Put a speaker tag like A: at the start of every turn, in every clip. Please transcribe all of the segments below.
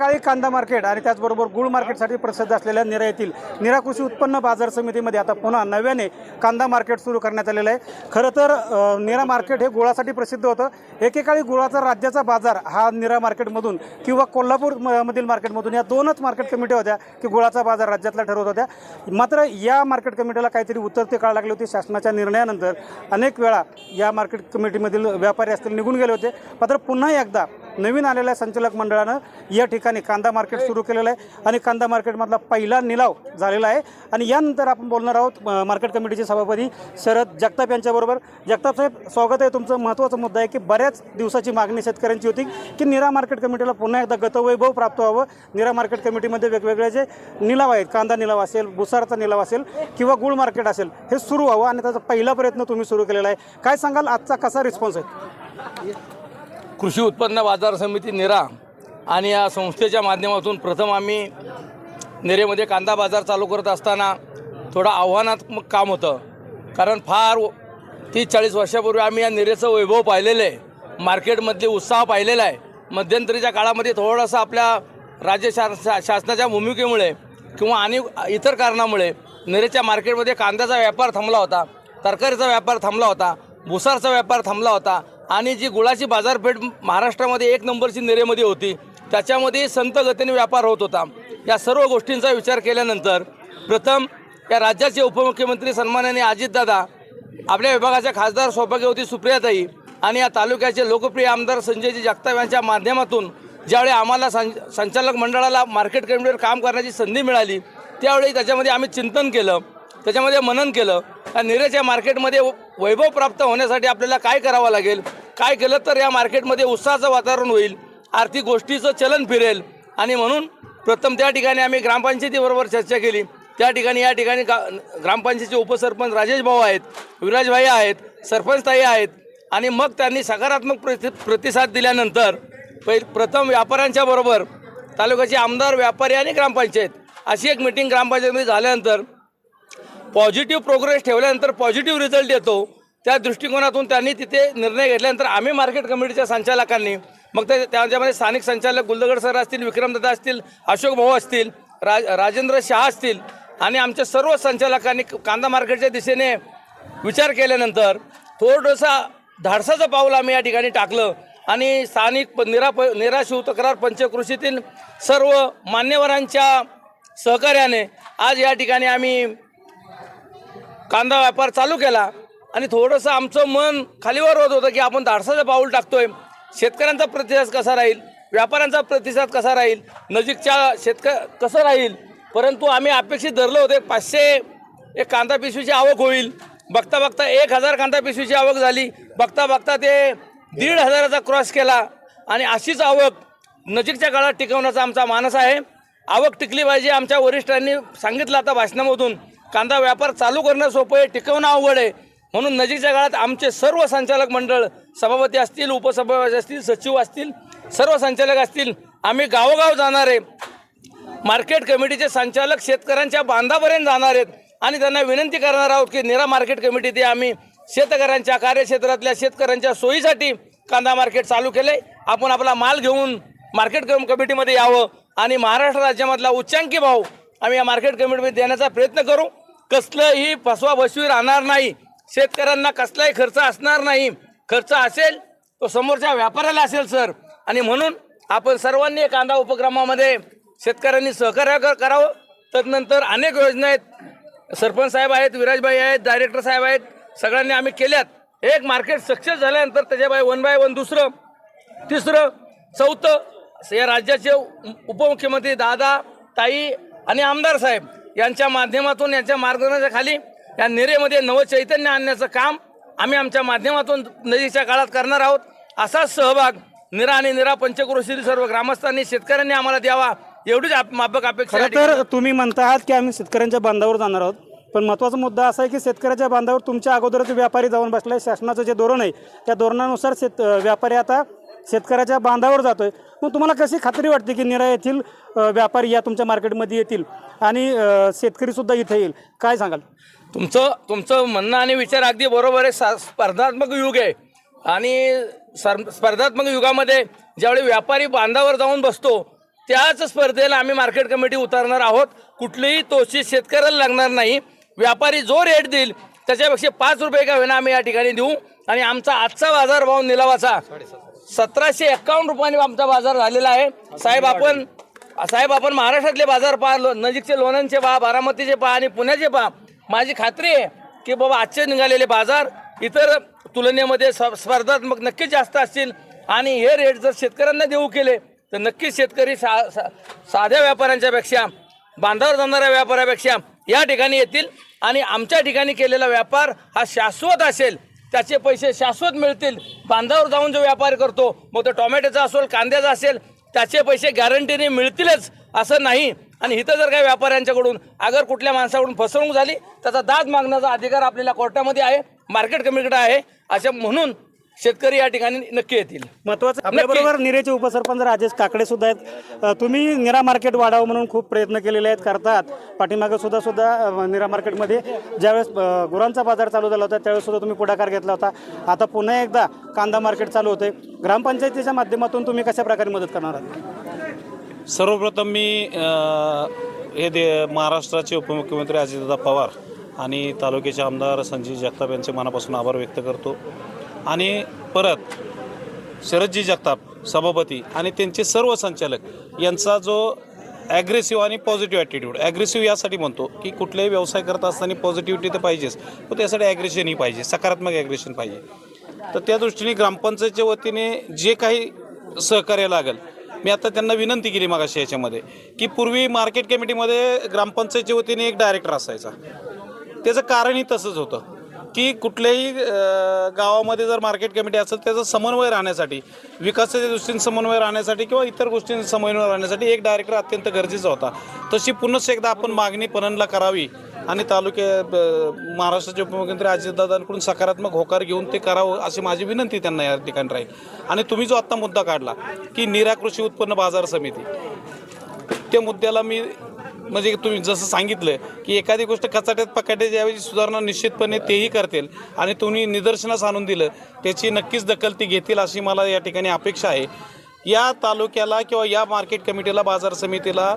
A: सकाळी कांदा मार्केट आणि त्याचबरोबर गुळ मार्केटसाठी प्रसिद्ध असलेल्या निरा येथील निरा कृषी उत्पन्न बाजार समितीमध्ये आता पुन्हा नव्याने कांदा मार्केट सुरू करण्यात आलेलं आहे. खरं तर निरा मार्केट हे गुळासाठी प्रसिद्ध होतं. एकेकाळी गुळाचा राज्याचा बाजार हा निरा मार्केटमधून किंवा कोल्हापूर म- मधील मार्केटमधून या दोनच मार्केट कमिटी होत्या की गुळाचा बाजार राज्यातला ठरवत होत्या. मात्र या मार्केट कमिटीला काहीतरी उतरते काळ लागली होती. शासनाच्या निर्णयानंतर अनेक वेळा या मार्केट कमिटीमधील व्यापारी असतील निघून गेले होते. मात्र पुन्हा एकदा नवीन आलेल्या संचालक मंडळानं या ठिकाणी कांदा मार्केट सुरू केलेलं आहे आणि कांदा मार्केटमधला पहिला निलाव झालेला आहे. आणि यानंतर आपण बोलणार आहोत मार्केट कमिटीचे सभापती शरद जगताप यांच्याबरोबर. जगताप साहेब स्वागत आहे. तुमचं महत्त्वाचा मुद्दा आहे की बऱ्याच दिवसाची मागणी शेतकऱ्यांची होती की निरा मार्केट कमिटीला पुन्हा एकदा गतवैभव प्राप्त व्हावं. निरा मार्केट कमिटीमध्ये वेगवेगळे जे निलाव आहेत कांदा निलाव असेल भुसारचा निलाव असेल किंवा गुळ मार्केट असेल हे सुरू व्हावं आणि त्याचा पहिला प्रयत्न तुम्ही सुरू केलेला आहे. काय सांगाल? आजचा कसा रिस्पॉन्स आहे?
B: कृषी उत्पन्न बाजार समिती निरा आणि या संस्थेच्या माध्यमातून प्रथम आम्ही नेरेमध्ये कांदा बाजार चालू करत असताना थोडं आव्हानात्मक काम होतं. कारण फार तीस चाळीस वर्षापूर्वी आम्ही या निरेचं वैभव पाहिलेलं आहे. मार्केटमधले उत्साह पाहिलेला आहे. मध्यंतरीच्या काळामध्ये थोडंसं आपल्या राज्य शा शा शासनाच्या भूमिकेमुळे किंवा आणि इतर कारणामुळे निरेच्या मार्केटमध्ये कांद्याचा व्यापार थांबला होता तरकारीचा व्यापार थांबला होता भुसारचा व्यापार थांबला होता. आणि जी गुळाची बाजारपेठ महाराष्ट्रामध्ये एक नंबरची नेरेमध्ये होती त्याच्यामध्ये संत गतीने व्यापार होत होता. या सर्व गोष्टींचा विचार केल्यानंतर प्रथम या राज्याचे उपमुख्यमंत्री सन्मानाने अजितदादा आपल्या विभागाच्या खासदार सौभाग्यवती सुप्रियाताई आणि या तालुक्याचे लोकप्रिय आमदार संजयजी जगताप यांच्या माध्यमातून ज्यावेळी आम्हाला सं संचालक मंडळाला मार्केट कमिटीवर काम करण्याची संधी मिळाली त्यावेळी त्याच्यामध्ये आम्ही चिंतन केलं त्याच्यामध्ये मनन केलं. या निरेच्या मार्केटमध्ये वैभव प्राप्त होण्यासाठी आपल्याला काय करावं लागेल? काय केलं तर या मार्केटमध्ये उत्साहाचं वातावरण होईल आर्थिक गोष्टीचं चलन फिरेल. आणि म्हणून प्रथम त्या ठिकाणी आम्ही ग्रामपंचायतीबरोबर चर्चा केली. त्या ठिकाणी या ठिकाणी गा ग्रामपंचायतीचे उपसरपंच राजेश भाऊ आहेत विराजभाई आहेत सरपंचताई आहेत. आणि मग त्यांनी सकारात्मक प्रति प्रतिसाद दिल्यानंतर पै प्रथम व्यापाऱ्यांच्या बरोबर तालुक्याचे आमदार व्यापारी आणि ग्रामपंचायत अशी एक मिटिंग ग्रामपंचायतीमध्ये झाल्यानंतर पॉझिटिव्ह प्रोग्रेस ठेवल्यानंतर पॉझिटिव्ह रिझल्ट येतो. त्या दृष्टिकोनातून त्यांनी तिथे निर्णय घेतल्यानंतर आम्ही मार्केट कमिटीच्या संचालकांनी मग ते त्याच्यामध्ये स्थानिक संचालक गुलदगड सर असतील विक्रमदादा असतील अशोक भाऊ असतील राज राजेंद्र शहा असतील आणि आमच्या सर्व संचालकांनी कांदा मार्केटच्या दिशेने विचार केल्यानंतर थोडंसा धाडसाचं पाऊल आम्ही या ठिकाणी टाकलं आणि स्थानिक प निरा प निरा शिवतक्रार पंचकृषीतील सर्व मान्यवरांच्या सहकार्याने आज या ठिकाणी आम्ही कांदा व्यापार चालू केला आणि थोडंसं आमचं मन खालीवर होत होतं की आपण धाडसाचं पाऊल टाकतोय. शेतकऱ्यांचा प्रतिसाद कसा राहील? व्यापाऱ्यांचा प्रतिसाद कसा राहील? नजीकच्या शेतक कसं राहील? परंतु आम्ही अपेक्षित धरलं होते पाचशे एक कांदा पिशवीची आवक होईल. बघता बघता एक हजार कांदा पिशवीची आवक झाली. बघता बघता ते दीड हजाराचा क्रॉस केला आणि अशीच आवक नजीकच्या काळात टिकवण्याचा आमचा मानस आहे. आवक टिकली पाहिजे आमच्या वरिष्ठांनी सांगितलं आता भाषणामधून. कांदा व्यापार चालू करणं सोपं आहे टिकवणं अवघड आहे. म्हणून नजीकच्या काळात आमचे सर्व संचालक मंडळ सभापती असतील उपसभापती असतील सचिव असतील सर्व संचालक असतील आम्ही गावोगाव जाणार आहे. मार्केट कमिटीचे संचालक शेतकऱ्यांच्या बांधापर्यंत जाणार आहेत. आणि त्यांना विनंती करणार आहोत की निरा मार्केट कमिटी ते आम्ही शेतकऱ्यांच्या कार्यक्षेत्रातल्या शेतकऱ्यांच्या सोयीसाठी कांदा मार्केट चालू केले आपण आपला माल घेऊन मार्केट कम कमिटीमध्ये यावं आणि महाराष्ट्र राज्यामधला उच्चांकी भाव आम्ही या मार्केट कमिटीमध्ये देण्याचा प्रयत्न करू. कसलंही फसवा बसवी राहणार नाही. शेतकऱ्यांना कसलाही खर्च असणार नाही. खर्च असेल तो समोरच्या व्यापाऱ्याला असेल सर. आणि म्हणून आपण सर्वांनी कांदा उपक्रमामध्ये शेतकऱ्यांनी सहकार्य कर- करावं. तदनंतर अनेक योजना आहेत. सरपंच साहेब आहेत विराजभाई आहेत डायरेक्टर साहेब आहेत. सगळ्यांनी आम्ही केल्यात. एक मार्केट सक्सेस झाल्यानंतर त्याच्या बाय वन बाय वन दुसरं तिसरं चौथं या राज्याचे उपमुख्यमंत्री दादा ताई आणि आमदार साहेब. यांच्या माध्यमातून यांच्या मार्गदर्शनाच्या खाली या नेरेमध्ये नवचैतन्य आणण्याचं काम आम्ही आमच्या माध्यमातून नदीच्या काळात करणार आहोत. असाच सहभाग निरा आणि निरा पंचक्रोशीतील सर्व ग्रामस्थांनी शेतकऱ्यांनी आम्हाला द्यावा एवढीच आप- माफक अपेक्षा
A: खरं तर तुम्ही म्हणता आहात की आम्ही शेतकऱ्यांच्या बांधावर जाणार आहोत. पण महत्त्वाचा मुद्दा असा आहे की शेतकऱ्याच्या बांधावर तुमच्या अगोदरच व्यापारी जाऊन बसलाय. शासनाचं जे धोरण आहे त्या धोरणानुसार शेत व्यापारी आता शेतकऱ्याच्या बांधावर जातो आहे मग तुम्हाला कशी खात्री वाटते की निरा येथील व्यापारी या तुमच्या मार्केटमध्ये येतील आणि शेतकरीसुद्धा इथे येईल? काय सांगाल?
B: तुमचं तुमचं म्हणणं आणि विचार अगदी बरोबर आहे. सा स्पर्धात्मक युग आहे. आणि सर स्पर्धात्मक युगामध्ये ज्यावेळी व्यापारी बांधावर जाऊन बसतो त्याच स्पर्धेला आम्ही मार्केट कमिटी उतरणार आहोत. कुठलीही तोशी शेतकऱ्याला लागणार नाही. व्यापारी जो रेट देईल त्याच्यापेक्षा पाच रुपये का होईना आम्ही या ठिकाणी देऊ. आणि आमचा आजचा बाजारभाव निलावाचा. सतराशे एक्कावन्न रुपयांनी आमचा बाजार झालेला आहे. साहेब आपण साहेब आपण महाराष्ट्रातले बाजार पहा लो- नजीकचे लोणंदचे पहा बारामतीचे पहा आणि पुण्याचे पहा. माझी खात्री आहे की बाबा आजचे निघालेले बाजार इतर तुलनेमध्ये स्पर्धात्मक नक्कीच जास्त असतील. आणि हे रेट जर शेतकऱ्यांना देऊ केले तर नक्कीच शेतकरी सा सा- साध्या व्यापाऱ्यांच्यापेक्षा बांधावर जाणाऱ्या व्यापाऱ्यापेक्षा या ठिकाणी येतील. आणि आमच्या ठिकाणी केलेला व्यापार हा शाश्वत असेल. त्याचे पैसे शाश्वत मिळतील. बांधावर जाऊन जो व्यापार करतो मग तो टोमॅटोचा असेल कांद्याचा असेल त्याचे पैसे गॅरंटीने मिळतीलच असं नाही. आणि इथं जर काही व्यापाऱ्यांच्याकडून अगर कुठल्या माणसाकडून फसवणूक झाली त्याचा दाद मागण्याचा अधिकार आपल्याला कोर्टामध्ये आहे मार्केट कमिटीकडे आहे. अशा म्हणून शेतकरी या ठिकाणी नक्की येतील.
A: महत्वाचं आपल्याबरोबर निरेचे उपसरपंच राजेश काकडे सुद्धा आहेत. अ, तुम्ही निरा मार्केट वाढावं म्हणून खूप प्रयत्न केलेले आहेत करतात. पाठीमागं सुद्धा सुद्धा अ, निरा मार्केटमध्ये ज्यावेळेस अ, गुरांचा बाजार चालू झाला होता त्यावेळेस सुद्धा तुम्ही पुढाकार घेतला होता. आता पुन्हा एकदा कांदा मार्केट चालू होते ग्रामपंचायतीच्या माध्यमातून तुम्ही कशा प्रकारे मदत करणार आहात?
C: सर्वप्रथम मी अ, हे दे महाराष्ट्राचे उपमुख्यमंत्री अजितदादा पवार आणि तालुक्याचे आमदार संजय जगताप यांचे मनापासून आभार व्यक्त करतो. आणि परत शरदजी जगताप सभापती आणि त्यांचे सर्व संचालक यांचा जो ॲग्रेसिव्ह आणि पॉझिटिव्ह ॲटिट्यूड ॲग्रेसिव्ह यासाठी म्हणतो की कुठलाही व्यवसाय करत असताना पॉझिटिव्हिटी तर पाहिजेच पण त्यासाठी ॲग्रेशनही पाहिजे सकारात्मक ॲग्रेशन पाहिजे. तर त्या दृष्टीने ग्रामपंचायतच्या वतीने जे काही सहकार्य लागेल मी आता त्यांना विनंती केली मागाशी याच्यामध्ये की पूर्वी मार्केट कमिटीमध्ये ग्रामपंचायतच्या वतीने एक डायरेक्टर असायचा. त्याचं कारणही तसंच होतं. की कुठल्याही गावामध्ये जर मार्केट कमिटी असेल त्याचा समन्वय राहण्यासाठी विकासाच्या दृष्टीने समन्वय राहण्यासाठी किंवा इतर गोष्टींचा समन्वय राहण्यासाठी एक डायरेक्टर अत्यंत गरजेचा होता. तशी पुन्हा एकदा आपण मागणी पणनला करावी आणि तालुक्या ब- महाराष्ट्राचे उपमुख्यमंत्री अजितदादांकडून सकारात्मक होकार घेऊन ते करावं अशी माझी विनंती त्यांना या ठिकाणी राहील. आणि तुम्ही जो आत्ता मुद्दा काढला की निराकृषी उत्पन्न बाजार समिती त्या मुद्द्याला मी म्हणजे तुम्ही जसं सांगितलं की एखादी गोष्ट कचाट्यात पकाट्याच्या यावेळी सुधारणा निश्चितपणे तेही करतील आणि तुम्ही निदर्शनास आणून दिलं त्याची नक्कीच दखल ती घेतील अशी मला या ठिकाणी अपेक्षा आहे. या तालुक्याला किंवा या मार्केट कमिटीला बाजार समितीला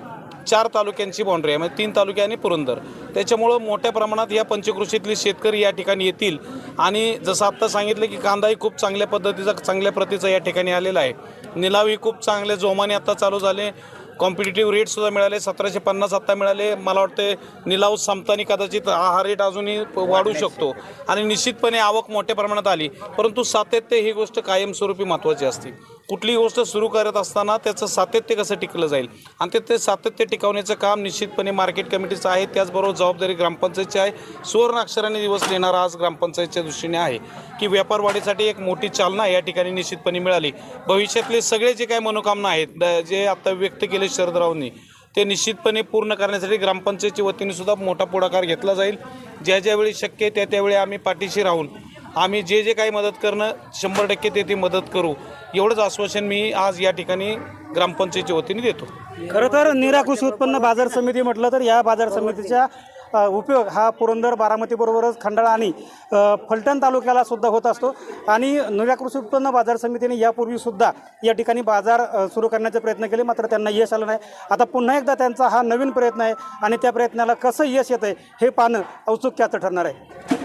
C: चार तालुक्यांची बाउंड्री आहे. म्हणजे तीन तालुके आणि पुरंदर. त्याच्यामुळं मोठ्या प्रमाणात या पंचकृषीतले शेतकरी या ठिकाणी येतील. आणि जसं आत्ता सांगितलं की कांदाही खूप चांगल्या पद्धतीचा चांगल्या प्रतीचा या ठिकाणी आलेला आहे. निलावही खूप चांगले जोमाने आता चालू झाले. कॉम्पिटेटिव्ह रेटसुद्धा मिळाले सतराशे पन्नास आत्ता मिळाले. मला वाटते निलाव संपताना कदाचित हा हा रेट अजूनही वाढू शकतो. आणि निश्चितपणे आवक मोठ्या प्रमाणात आली. परंतु सातत्य ही गोष्ट कायमस्वरूपी महत्त्वाची असते. कुठलीही गोष्ट सुरू करत असताना त्याचं सातत्य कसं टिकलं जाईल? आणि ते ते सातत्य टिकवण्याचं काम निश्चितपणे मार्केट कमिटीचं आहे. त्याचबरोबर जबाबदारी ग्रामपंचायतची आहे. सुवर्ण अक्षराने दिवस लिहिणारा आज ग्रामपंचायतच्या दृष्टीने आहे की व्यापार वाढीसाठी एक मोठी चालना या ठिकाणी निश्चितपणे मिळाली. भविष्यातले सगळे जे काय मनोकामना आहेत द- जे आता व्यक्त केले शरदरावनी ते निश्चितपणे पूर्ण करण्यासाठी ग्रामपंचायतच्या वतीने सुद्धा मोठा पुढाकार घेतला जाईल. ज्या ज्यावेळी शक्य आहे त्या त्यावेळी आम्ही पाठीशी राहून आम्ही जे जे काही मदत करणं शंभर टक्के ते ती मदत करू एवढंच आश्वासन मी आज या ठिकाणी ग्रामपंचायतच्या वतीने देतो.
A: खरं तर निरा कृषी उत्पन्न बाजार समिती म्हटलं तर या बाजार समितीचा उपयोग हा पुरंदर बारामतीबरोबरच खंडाळा आणि फलटण तालुक्याला सुद्धा होत असतो. आणि नव्या कृषी उत्पन्न बाजार समितीने यापूर्वीसुद्धा या ठिकाणी बाजार सुरू करण्याचे प्रयत्न केले मात्र त्यांना यश आलं नाही. आता पुन्हा एकदा त्यांचा हा नवीन प्रयत्न आहे आणि त्या प्रयत्नाला कसं यश येतं आहे हे पाहणं औत्सुक्याचं ठरणार आहे.